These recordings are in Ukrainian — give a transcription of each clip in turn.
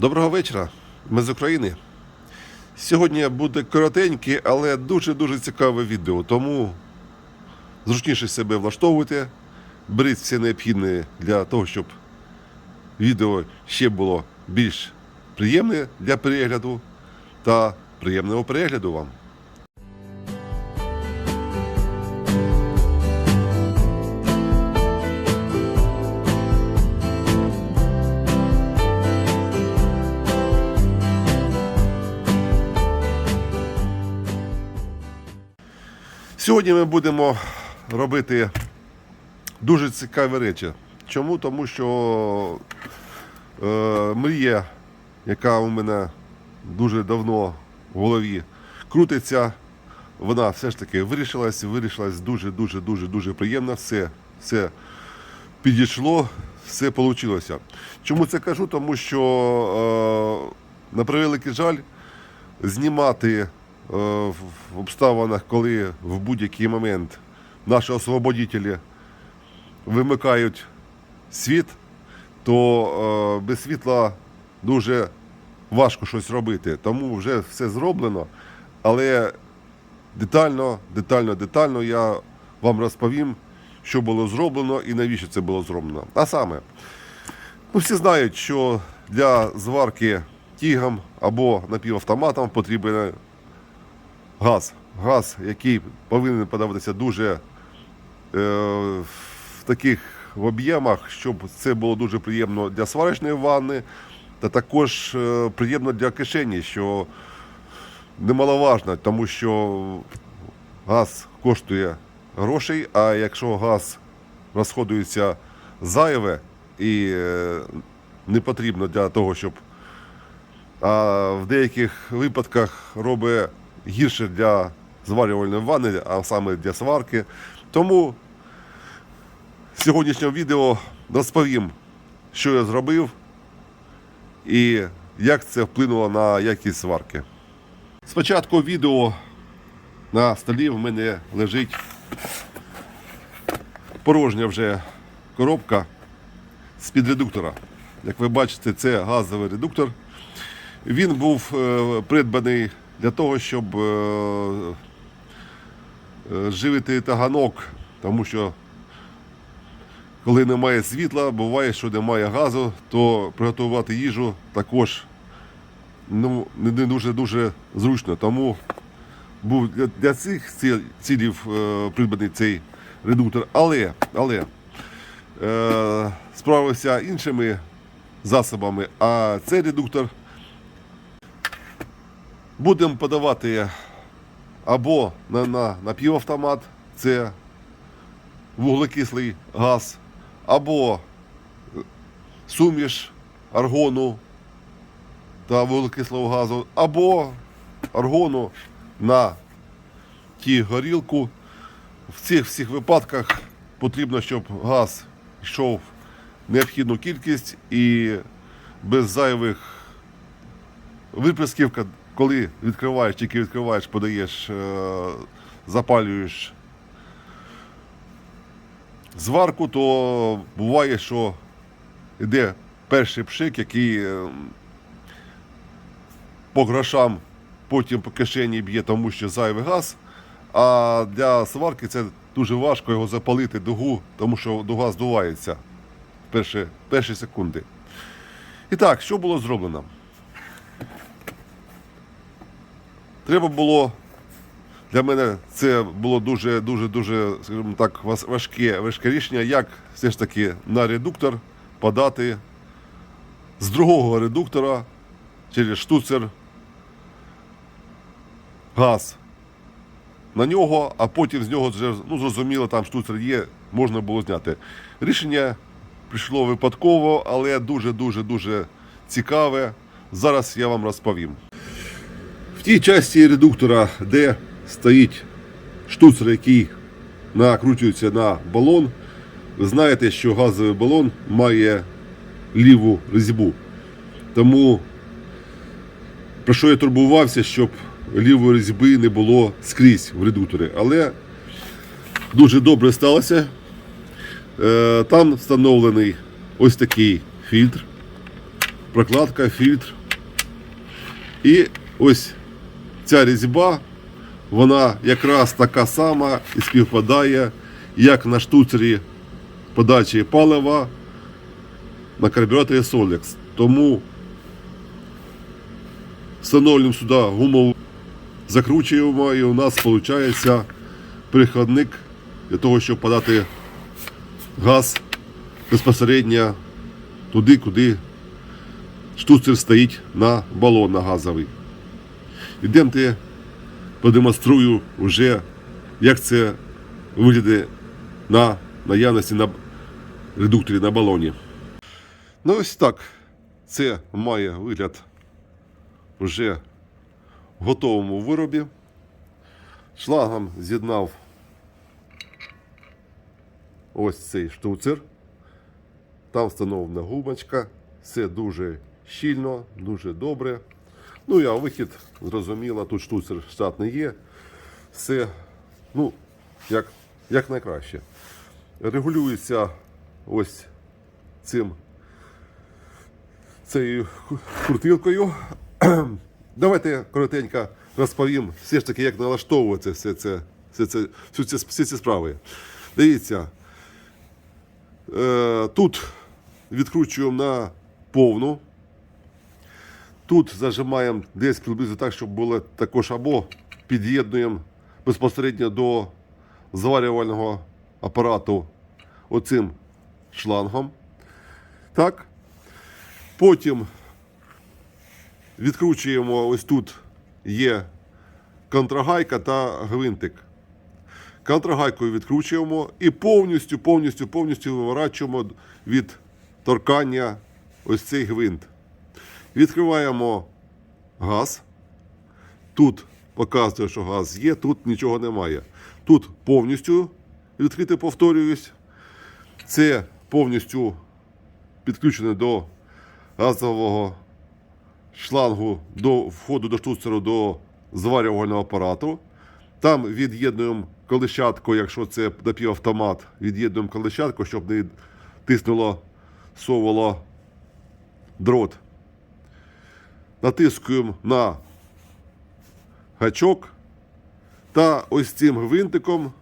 Доброго вечора, ми з України. Сьогодні буде коротеньке, але дуже-дуже цікаве відео. Тому зручніше себе влаштовуйте, беріть все необхідне для того, щоб відео ще було більш приємне для перегляду та приємного перегляду вам. Сьогодні ми будемо робити дуже цікаві речі. Чому? Тому що е, мрія, яка у мене дуже давно в голові крутиться, вона все ж таки вирішилась, вирішилась дуже, дуже, дуже, приємно. Все, все підійшло, все вийшло. Чому це кажу? Тому що, е, на превеликий жаль, знімати в в обставинах, коли в будь-який момент наші освободителі вимикають світ, то е, без світла дуже важко щось робити. Тому вже все зроблено. Але детально, детально, детально я вам розповім, що було зроблено і навіщо це було зроблено. А саме, ну, всі знають, що для зварки тігом або напівавтоматом потрібен газ. Газ, який повинен подаватися дуже е, в таких об'ємах, щоб це було дуже приємно для сварочної ванни, та також е, приємно для кишені, що немаловажно, тому що газ коштує грошей, а якщо газ розходується зайве і е, не потрібно для того, щоб а в деяких випадках робить гірше для зварювальної ванни, а саме для сварки. Тому в сьогоднішньому відео розповім, що я зробив і як це вплинуло на якість сварки. Спочатку відео на столі в мене лежить порожня вже коробка з-під редуктора. Як ви бачите, це газовий редуктор. Він був е, придбаний для того, щоб е, е, живити таганок, тому що коли немає світла, буває, що немає газу, то приготувати їжу також ну, не не дуже дуже зручно. Тому був для, цих цілів е, придбаний цей редуктор. Але, але справився іншими засобами, а цей редуктор будемо подавати або на, на напівавтомат, це вуглекислий газ, або е, суміш аргону та вуглекислого газу, або аргону на ті горілку. В цих всіх випадках потрібно, щоб газ йшов необхідну кількість і без зайвих виприсків, коли відкриваєш, тільки відкриваєш, подаєш, е, запалюєш зварку, то буває, що йде перший пшик, який е, по грошам, потім по кишені б'є, тому що зайвий газ. А для сварки це дуже важко його запалити дугу, тому що дуга здувається в перші, перші секунди. І так, що було зроблено? Треба було. Для мене це було дуже, дуже, дуже, скажімо так, важке, важке рішення, як все ж таки на редуктор подати з другого редуктора через штуцер газ на нього, а потім з нього вже, ну зрозуміло, там штуцер є, можна було зняти. Рішення прийшло випадково, але дуже-дуже дуже цікаве. Зараз я вам розповім. В тій часті редуктора, де стоїть штуцер, який накручується на балон, ви знаєте, що газовий балон має ліву різьбу. Тому про що я турбувався, щоб лівої різьби не було скрізь в редукторі. Але дуже добре сталося. Е, Там встановлений ось такий фільтр. прокладка, фільтр. І ось ця різьба, вона якраз така сама і співпадає, як на штуцері подачі палива на карбюраторі Solex. Тому встановлюємо сюди гумову, закручуємо і у нас виходить переходник для того, щоб подати газ безпосередньо туди, куди штуцер стоїть на балон на газовий. Ідемте, продемонструю вже, як це виглядає на наявності на редукторі на балоні. Ну ось так. Це має вигляд вже в готовому виробі. Шлагом з'єднав ось цей штуцер. Там встановлена губочка. Все дуже щільно, дуже добре. Ну, а вихід, зрозуміло, тут штуцер штатний є. Все, ну, як, як найкраще. Регулюється ось цим цією крутилкою. Давайте коротенько розповім все ж таки, як налаштовується все це, все це, всю ці, всі ці справи. Дивіться, е, тут відкручуємо на повну. Тут зажимаємо десь приблизно так, щоб було також або під'єднуємо безпосередньо до зварювального апарату оцим шлангом. Так. Потім відкручуємо ось тут є контрагайка та гвинтик. Контрагайкою відкручуємо і повністю, повністю, повністю виворачуємо від торкання ось цей гвинт. Відкриваємо газ. Тут показує, що газ є, тут нічого немає. Тут повністю відкрити, повторююсь. Це повністю підключене до газового шлангу до входу до штуцеру до зварювального апарату. Там від'єднуємо колещатку, якщо це напівавтомат, від'єднуємо колещатку, щоб не тиснуло совало дрот. Натискуємо на гачок та ось цим гвинтиком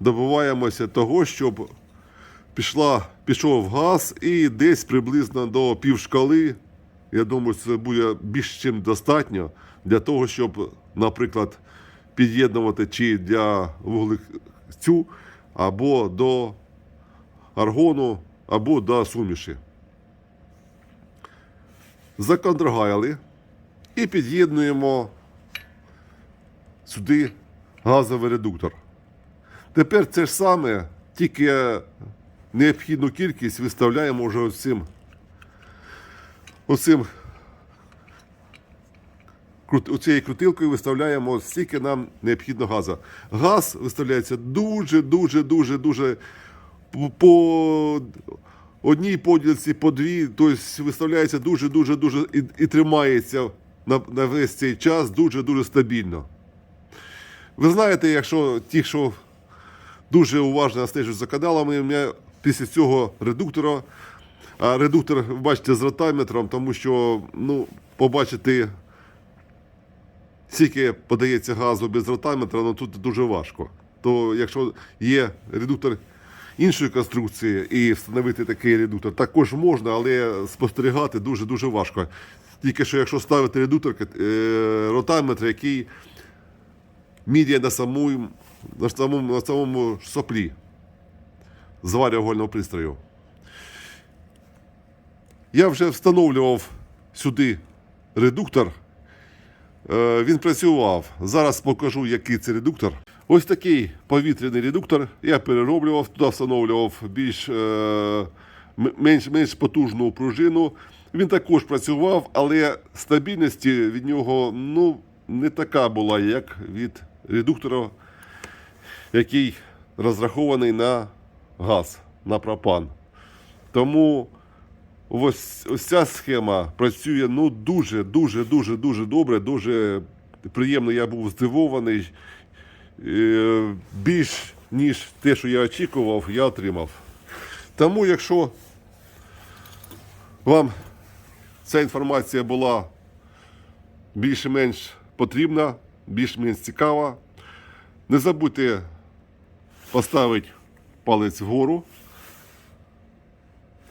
добиваємося того, щоб пішла, пішов газ і десь приблизно до півшкали. Я думаю, це буде більш чим достатньо для того, щоб, наприклад, під'єднувати чи для вуглекцю, або до аргону, або до суміші. Законтрагаяли і під'єднуємо сюди газовий редуктор. Тепер це ж саме, тільки необхідну кількість виставляємо вже оцим, оцим оцією крутилкою виставляємо стільки нам необхідно газу. Газ виставляється дуже, дуже, по одній поділці, по дві, тобто виставляється дуже, дуже, і, і тримається на, на весь цей час дуже, дуже стабільно. Ви знаєте, якщо ті, що дуже уважно стежать за каналами, у мене після цього редуктора. А редуктор, ви бачите, з ротаметром, тому що ну, побачити, скільки подається газу без ротаметра, ну тут дуже важко. То якщо є редуктор іншої конструкції і встановити такий редуктор, також можна, але спостерігати дуже-дуже важко. Тільки що якщо ставити редуктор, е, ротаметр, який міряє на самому, на самому, на самому соплі зварювального пристрою. Я вже встановлював сюди редуктор. Е, Він працював. Зараз покажу, який це редуктор. Ось такий повітряний редуктор. Я перероблював, туди встановлював більш, е, менш, менш потужну пружину. Він також працював, але стабільності від нього ну, не така була, як від редуктора, який розрахований на газ, на пропан. Тому ось, ось ця схема працює ну, дуже, дуже, дуже, дуже добре, дуже приємно. Я був здивований. Е, Більш ніж те, що я очікував, я отримав. Тому, якщо вам ця інформація була більш-менш потрібна, більш-менш цікава. Не забудьте поставити палець вгору,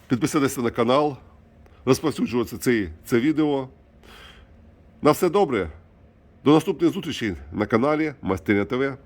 підписатися на канал, розповсюджувати це, це відео. На все добре. До наступних зустрічей на каналі Майстерня ТВ.